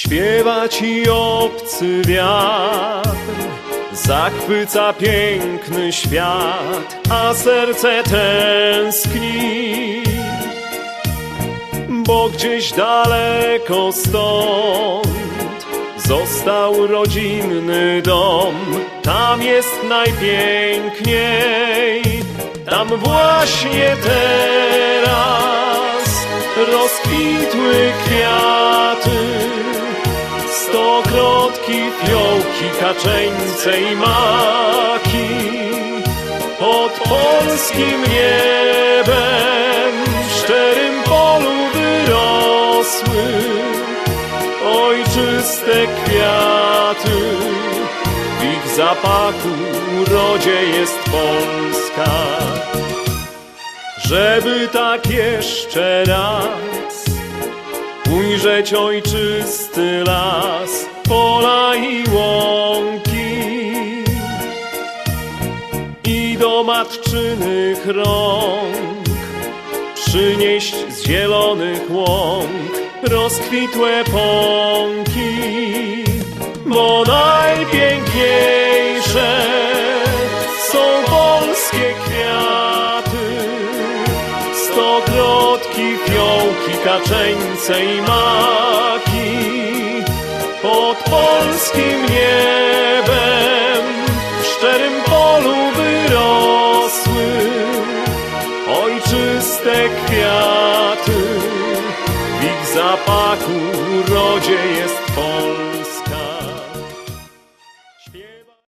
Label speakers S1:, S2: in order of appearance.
S1: Śpiewa ci obcy wiatr, zachwyca piękny świat, a serce tęskni. Bo gdzieś daleko stąd został rodzinny dom, tam jest najpiękniej, tam właśnie teraz rozkwitły kwiaty. Stokrotki, fiołki, kaczeńce i maki Pod polskim niebem w szczerym polu wyrosły Ojczyste kwiaty. W ich zapachu urodzie jest Polska. Żeby tak jeszcze raz ujrzeć ojczysty las, do matczynych rąk przynieść z zielonych łąk rozkwitłe pąki, bo najpiękniejsze są polskie kwiaty. Stokrotki, fiołki, kaczeńce i maki Pod polskim niebem Ojczyste kwiaty, w ich zapachu urodzie jest Polska